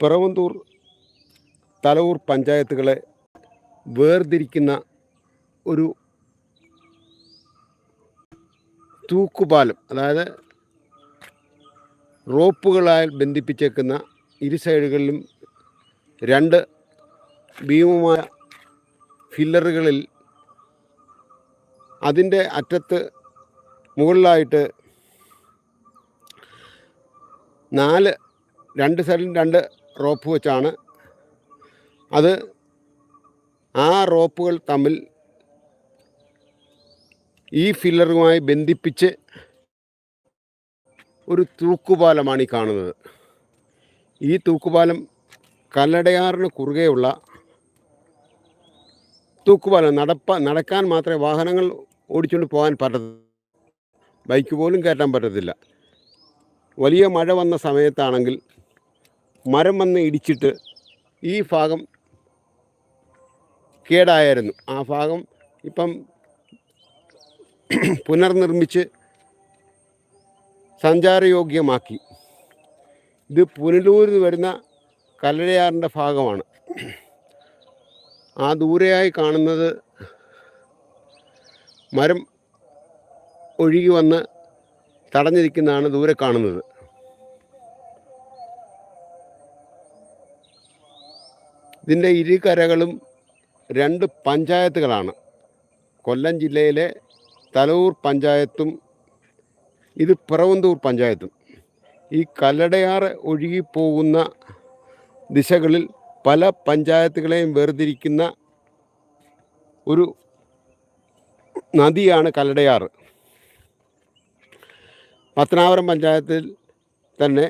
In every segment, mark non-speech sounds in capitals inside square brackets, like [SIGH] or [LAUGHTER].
പിറവന്തൂർ തലവൂർ പഞ്ചായത്തുകളെ വേർതിരിക്കുന്ന ഒരു തൂക്കുപാലം അതായത് റോപ്പുകളാൽ ബന്ധിപ്പിച്ചേക്കുന്ന ഇരു സൈഡുകളിലും രണ്ട് ഭീമമായ ഫില്ലറുകളിൽ അതിന്റെ അറ്റത്ത് മുകളിലായിട്ട് നാല് രണ്ട് സൈഡിൽ രണ്ട് റോപ്പ് വെച്ചാണ്. അത് ആ റോപ്പുകൾ തമ്മിൽ ഈ ഫില്ലറുമായി ബന്ധിപ്പിച്ച് ഒരു തൂക്കുപാലമാണ് ഈ കാണുന്നത്. ഈ തൂക്കുപാലം കല്ലടയാറിന് കുറുകെയുള്ള തൂക്കുപാലം. നടപ്പ നടക്കാൻ മാത്രമേ വാഹനങ്ങൾ ഓടിച്ചുകൊണ്ട് പോകാൻ പറ്റത്തില്ല ബൈക്ക് പോലും കയറ്റാൻ പറ്റത്തില്ല. വലിയ മഴ വന്ന സമയത്താണെങ്കിൽ മരം വന്ന് ഇടിച്ചിട്ട് ഈ ഭാഗം കേടായിരുന്നു. ആ ഭാഗം ഇപ്പം [CLEARS THROAT] പുനർനിർമ്മിച്ച് സഞ്ചാരയോഗ്യമാക്കി. ഇത് പുനലൂരിൽ വരുന്ന കല്ലടയാറിന്റെ ഭാഗമാണ്. ആ ദൂരെയായി കാണുന്നത് മരം ഒഴുകി വന്ന് തടഞ്ഞിരിക്കുന്നതാണ് ദൂരെ കാണുന്നത്. ഇതിന്റെ ഇരുകരകളും രണ്ട് പഞ്ചായത്തുകളാണ്. കൊല്ലം ജില്ലയിലെ തലൂർ പഞ്ചായത്തും ഇത് പിറവന്തൂർ പഞ്ചായത്തും. ഈ കല്ലടയാറ് ഒഴുകിപ്പോകുന്ന ദിശകളിൽ പല പഞ്ചായത്തുകളെയും വേർതിരിക്കുന്ന ഒരു നദിയാണ് കല്ലടയാറ്. പത്തനാപുരം പഞ്ചായത്തിൽ തന്നെ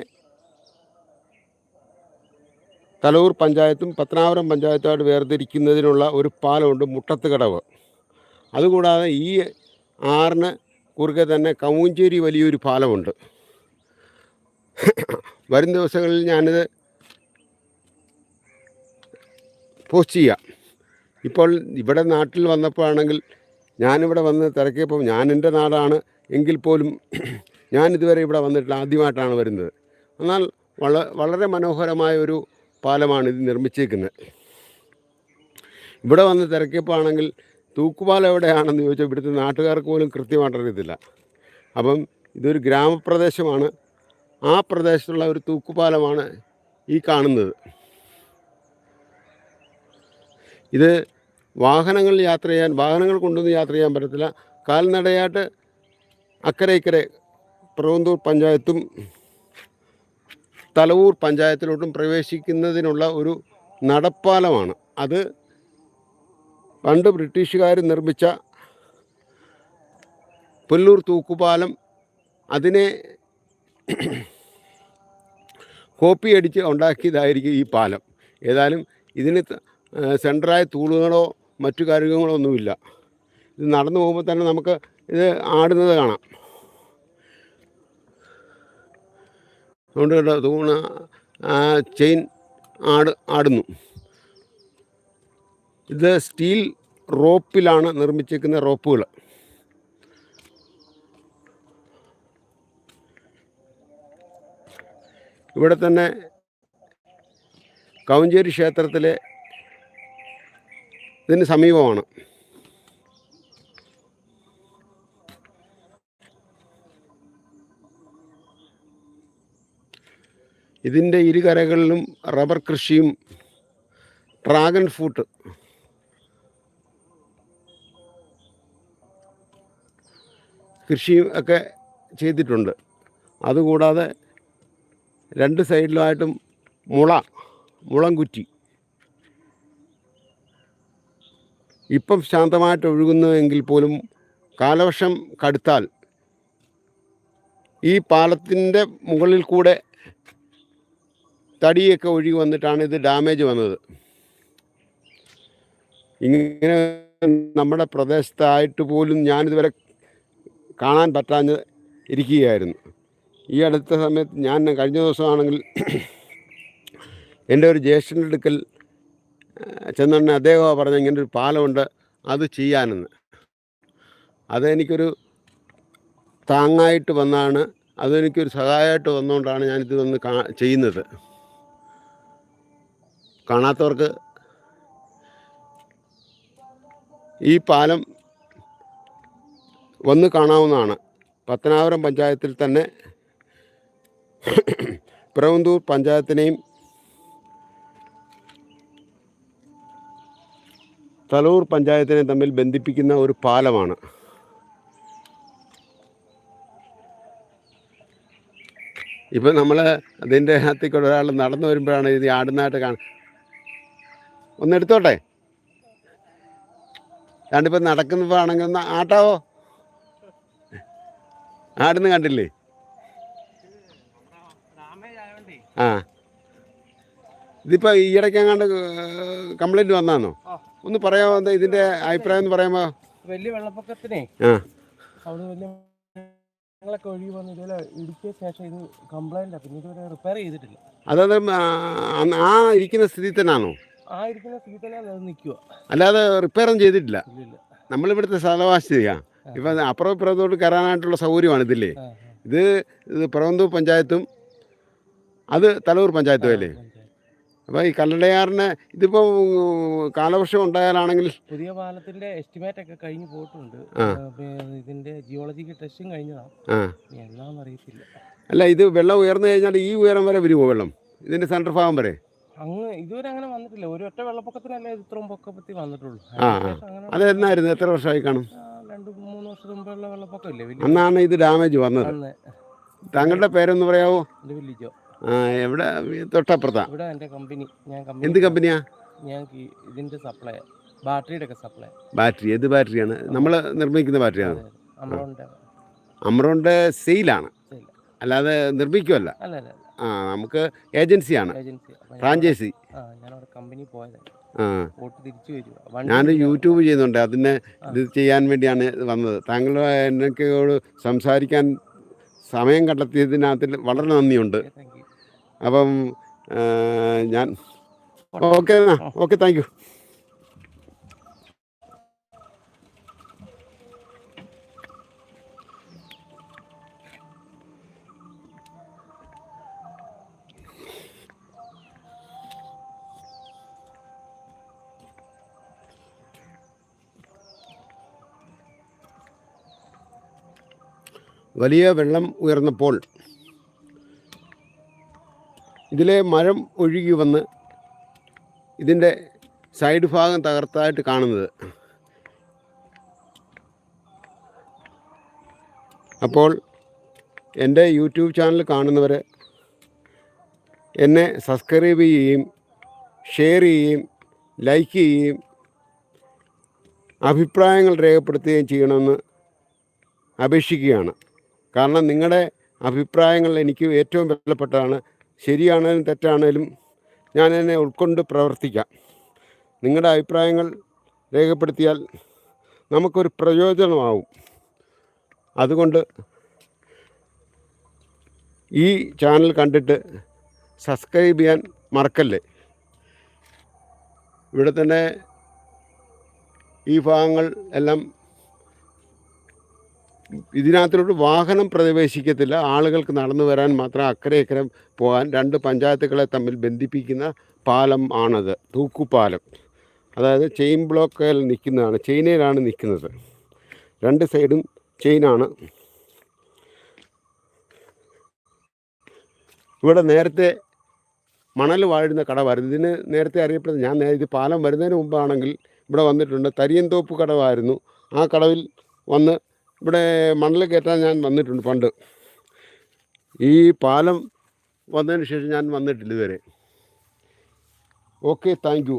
തലൂർ പഞ്ചായത്തും പത്തനാപുരം പഞ്ചായത്തുമായിട്ട് വേർതിരിക്കുന്നതിനുള്ള ഒരു പാലമുണ്ട് മുട്ടത്ത് കടവ് അതുകൂടാതെ ഈ ആറിന് കുറുകെ തന്നെ കവുഞ്ചേരി വലിയൊരു പാലമുണ്ട്. വരും ദിവസങ്ങളിൽ ഞാനിത് പോസ്റ്റ് ചെയ്യാം. ഇപ്പോൾ ഇവിടെ നാട്ടിൽ വന്നപ്പോഴാണെങ്കിൽ ഞാനിവിടെ വന്ന് തിരക്കിയപ്പോൾ ഞാൻ എന്റെ നാടാണ് എങ്കിൽ പോലും ഞാനിതുവരെ ഇവിടെ വന്നിട്ടില്ല ആദ്യമായിട്ടാണ് വരുന്നത്. എന്നാൽ വള വളരെ മനോഹരമായ ഒരു പാലമാണ് ഇത് നിർമ്മിച്ചേക്കുന്നത്. ഇവിടെ വന്ന് തിരക്കിയപ്പോൾ ആണെങ്കിൽ തൂക്കുപാലം എവിടെയാണെന്ന് ചോദിച്ചാൽ ഇവിടുത്തെ നാട്ടുകാർക്ക് പോലും കൃത്യമായിട്ട് അറിയത്തില്ല. അപ്പം ഇതൊരു ഗ്രാമപ്രദേശമാണ്. ആ പ്രദേശത്തുള്ള ഒരു തൂക്കുപാലമാണ് ഈ കാണുന്നത്. ഇത് വാഹനങ്ങൾ യാത്ര ചെയ്യാൻ വാഹനങ്ങൾ കൊണ്ടൊന്നും യാത്ര ചെയ്യാൻ പറ്റത്തില്ല. കാൽനടയായിട്ട് അക്കരെ ഇക്കരെ പ്രവന്തൂർ പഞ്ചായത്തും തലവൂർ പഞ്ചായത്തിലോട്ടും പ്രവേശിക്കുന്നതിനുള്ള ഒരു നടപ്പാലമാണ്. അത് പണ്ട് ബ്രിട്ടീഷുകാർ നിർമ്മിച്ച പുല്ലൂർ തൂക്കുപാലം അതിനെ കോപ്പി അടിച്ച് ഉണ്ടാക്കിയതായിരിക്കും ഈ പാലം. ഏതായാലും ഇതിന് സെൻട്രായ തൂണുകളോ മറ്റു കാര്യങ്ങളോ ഒന്നുമില്ല. ഇത് നടന്നു പോകുമ്പോൾ തന്നെ നമുക്ക് ഇത് ആടുന്നത് കാണാം. അതുകൊണ്ട് കേട്ടോ തൂണ ആ, ചെയിൻ ആട് ആടുന്നു. ഇത് സ്റ്റീൽ റോപ്പിലാണ് നിർമ്മിച്ചിരിക്കുന്ന റോപ്പുകൾ. ഇവിടെ തന്നെ കൗഞ്ചേരി ക്ഷേത്രത്തിലെ ഇതിന് സമീപമാണ്. ഇതിന്റെ ഇരുകരകളിലും റബ്ബർ കൃഷിയും ഡ്രാഗൺ ഫ്രൂട്ട്. കൃഷിയും ഒക്കെ ചെയ്തിട്ടുണ്ട്. അതുകൂടാതെ രണ്ട് സൈഡിലുമായിട്ടും മുള മുളം കുറ്റി. ഇപ്പം ശാന്തമായിട്ട് ഒഴുകുന്നുവെങ്കിൽ പോലും കാലവർഷം കടുത്താൽ ഈ പാലത്തിന്റെ മുകളിൽ കൂടെ തടിയൊക്കെ ഒഴുകി വന്നിട്ടാണ് ഇത് ഡാമേജ് വന്നത്. ഇങ്ങനെ നമ്മുടെ പ്രദേശത്തായിട്ട് പോലും ഞാനിതുവരെ കാണാൻ പറ്റാഞ്ഞ് ഇരിക്കുകയായിരുന്നു. ഈ അടുത്ത സമയത്ത് ഞാൻ കഴിഞ്ഞ ദിവസമാണെങ്കിൽ എന്റെ ഒരു ജ്യേഷ്ഠന്റെ അടുക്കൽ ചെന്നുടനെ അദ്ദേഹമാണ് പറഞ്ഞ ഇങ്ങനെ ഒരു പാലമുണ്ട് അത് ചെയ്യാനെന്ന്. അതെനിക്കൊരു താങ്ങായിട്ട് വന്നാണ് അതെനിക്കൊരു സഹായമായിട്ട് വന്നുകൊണ്ടാണ് ഞാനിത് വന്ന് കാ ചെയ്യുന്നത്. കാണാത്തവർക്ക് ഈ പാലം വന്ന് കാണാവുന്നതാണ്. പത്തനാപുരം പഞ്ചായത്തിൽ തന്നെ പിറവന്തൂർ പഞ്ചായത്തിനെയും തലൂർ പഞ്ചായത്തിനെയും തമ്മിൽ ബന്ധിപ്പിക്കുന്ന ഒരു പാലമാണ്. ഇപ്പം നമ്മൾ അതിന്റെ അകത്തേക്ക് ഒരാൾ നടന്നു വരുമ്പോഴാണ് ഇത് ആടുന്നതായിട്ട് കാണുന്നത്. ഒന്ന് എടുത്തോട്ടെ രണ്ടിപ്പോൾ നടക്കുന്നതാണെങ്കിൽ ഒന്ന് ആട്ടാവോ? ആടുന്ന് കണ്ടില്ലേ? ആ. ഇതിപ്പോൾ ഈയിടയ്ക്കെങ്ങാണ്ട് കംപ്ലൈന്റ് വന്നാന്നോ. ഒന്ന് പറയാമോ? എന്താ ഇതിന്റെ അഭിപ്രായം ഒന്ന് പറയാമോ? വലിയ വെള്ളപ്പൊക്കത്തിനെ ആ. അവിടെ വലിയ ഞങ്ങളൊക്കെ ഒഴുകി വന്ന് ഇതുപോലെ ഇടുക്കിയ ശേഷം ഇത് കംപ്ലൈന്റ് പിന്നെ ഇതുവരെ റിപ്പയർ ചെയ്തിട്ടില്ല. ആ ഇരിക്കുന്ന സ്ഥിതി തന്നെയാണോ? ആ ഇരിക്കുന്ന സീറ്റിലാണ് അത് നിൽക്കുക അല്ലാതെ റിപ്പയറും ചെയ്തിട്ടില്ല. ഇല്ലില്ല. നമ്മളിവിടുത്തെ സ്ഥലവാസിയാ ഇപ്പം അപ്പുറം ഇപ്പുറത്തോട്ട് കയറാനായിട്ടുള്ള സൗകര്യമാണ് ഇതില്ലേ ഇത് ഇത് പിറവന്തൂർ പഞ്ചായത്തും അത് തലൂർ പഞ്ചായത്തും അല്ലേ? അപ്പൊ. അപ്പോൾ ഈ കല്ലടയാറിന് ഇതിപ്പോൾ കാലവർഷം ഉണ്ടായാലാണെങ്കിൽ പുതിയ പാലത്തിന്റെ എസ്റ്റിമേറ്റ് ഒക്കെ കഴിഞ്ഞ് പോയിട്ടുണ്ട്. ആ. ആ, പിന്നെ ഇതിന്റെ ജിയോളജിക്കൽ ടെസ്റ്റും കഴിഞ്ഞതാണ് ആ. ഇനി എന്നാന്ന് അറിയത്തില്ല അല്ല ഇത് വെള്ളം ഉയർന്നു കഴിഞ്ഞാൽ ഈ ഉയരം വരെ വരുമോ വെള്ളം? ഇതിന്റെ സെന്റർ ഭാഗം വരെ? അങ്ങ് ഇതുവരെ അങ്ങനെ വന്നിട്ടില്ല. ഒരു ഒറ്റ വെള്ളപ്പൊക്കത്തിനല്ലേ ഇത് ഇത്രയും പൊക്കപ്പത്തി വന്നിട്ടുള്ളൂ. ആ, ആ. അതിനുശേഷം അങ്ങനെ അതെന്നായിരുന്നു? എത്ര വർഷമായി കാണും? രണ്ട് മൂന്ന് വർഷം മുമ്പുള്ള വെള്ളപ്പൊക്കമില്ലേ? വലിയ അന്നാണ് ഇത് ഡാമേജ് വന്നത്. അന്ന് താങ്കളുടെ പേരൊന്ന് പറയാവോ? എന്റെ വില്ലിജോ ആ എവിടെ? തൊട്ടപ്പുറത്താ? ഇവിടെ എന്റെ കമ്പനി. ഞാൻ എന്ത് കമ്പനിയാ? ഞാൻ ഈ- ഇതിന്റെ സപ്ലൈ ബാറ്ററിയുടെ ഒക്കെ സപ്ലൈ. ബാറ്ററി. ഏത് ബാറ്ററിയാണ്? നമ്മൾ നിർമ്മിക്കുന്ന ബാറ്ററിയാണ്? അമൗണ്ട് സെയിലാണ്. അല്ലാതെ നിർമ്മിക്കുമല്ല അല്ല. ആ നമുക്ക് ഏജൻസിയാണ്. ഫ്രാഞ്ചൈസി. കമ്പനി ഞാൻ യൂട്യൂബ് ചെയ്യുന്നുണ്ട്. അതിനെ ഇത് ചെയ്യാൻ വേണ്ടിയാണ് വന്നത്. താങ്കൾ എന്നൊക്കെയോട് സംസാരിക്കാൻ സമയം കണ്ടെത്തിയതിനകത്തിൽ വളരെ നന്ദിയുണ്ട്. അപ്പം ഞാൻ ഓക്കെ ഓക്കെ താങ്ക് യു വലിയ വെള്ളം ഉയർന്നപ്പോൾ ഇതിലെ മരം ഒഴുകി വന്ന് ഇതിന്റെ സൈഡ് ഭാഗം തകർത്തായിട്ട് കാണുന്നത്. അപ്പോൾ എന്റെ യൂട്യൂബ് ചാനൽ കാണുന്നവർ എന്നെ സബ്സ്ക്രൈബ് ചെയ്യുകയും ഷെയർ ചെയ്യുകയും ലൈക്ക് ചെയ്യുകയും അഭിപ്രായങ്ങൾ രേഖപ്പെടുത്തുകയും ചെയ്യണമെന്ന് അപേക്ഷിക്കുകയാണ്. കാരണം നിങ്ങളുടെ അഭിപ്രായങ്ങൾ എനിക്ക് ഏറ്റവും വിലപ്പെട്ടതാണ്. ശരിയാണേലും തെറ്റാണേലും ഞാൻ എന്നെ ഉൾക്കൊണ്ട് പ്രവർത്തിക്കാം. നിങ്ങളുടെ അഭിപ്രായങ്ങൾ രേഖപ്പെടുത്തിയാൽ നമുക്കൊരു പ്രയോജനമാവും. അതുകൊണ്ട് ഈ ചാനൽ കണ്ടിട്ട് സബ്സ്ക്രൈബ് ചെയ്യാൻ മറക്കല്ലേ? ഇവിടെ തന്നെ ഈ ഭാഗങ്ങൾ എല്ലാം ഇതിനകത്തോട്ട് വാഹനം പ്രവേശിക്കത്തില്ല. ആളുകൾക്ക് നടന്നു വരാൻ മാത്രം അക്കരെ ഇക്കരെ പോകാൻ രണ്ട് പഞ്ചായത്തുകളെ തമ്മിൽ ബന്ധിപ്പിക്കുന്ന പാലം ആണത്. തൂക്കുപാലം. അതായത് ചെയിൻ ബ്ലോക്കിൽ നിൽക്കുന്നതാണ്. ചെയിനയിലാണ് നിൽക്കുന്നത്. രണ്ട് സൈഡും ചെയിനാണ്. ഇവിടെ നേരത്തെ മണൽ വാഴുന്ന കടവായിരുന്നു ഇതിന് നേരത്തെ അറിയപ്പെടുന്നത് ഞാൻ ഇത് പാലം വരുന്നതിന് മുമ്പാണെങ്കിൽ ഇവിടെ വന്നിട്ടുണ്ട്. തരിയന്തോപ്പ് കടവായിരുന്നു. ആ കടവിൽ വന്ന് ഇവിടെ മണൽ കയറ്റാൻ ഞാൻ വന്നിട്ടുണ്ട് പണ്ട് ഈ പാലം വന്നതിന് ശേഷം ഞാൻ വന്നിട്ടില്ല ഇതുവരെ. Okay thank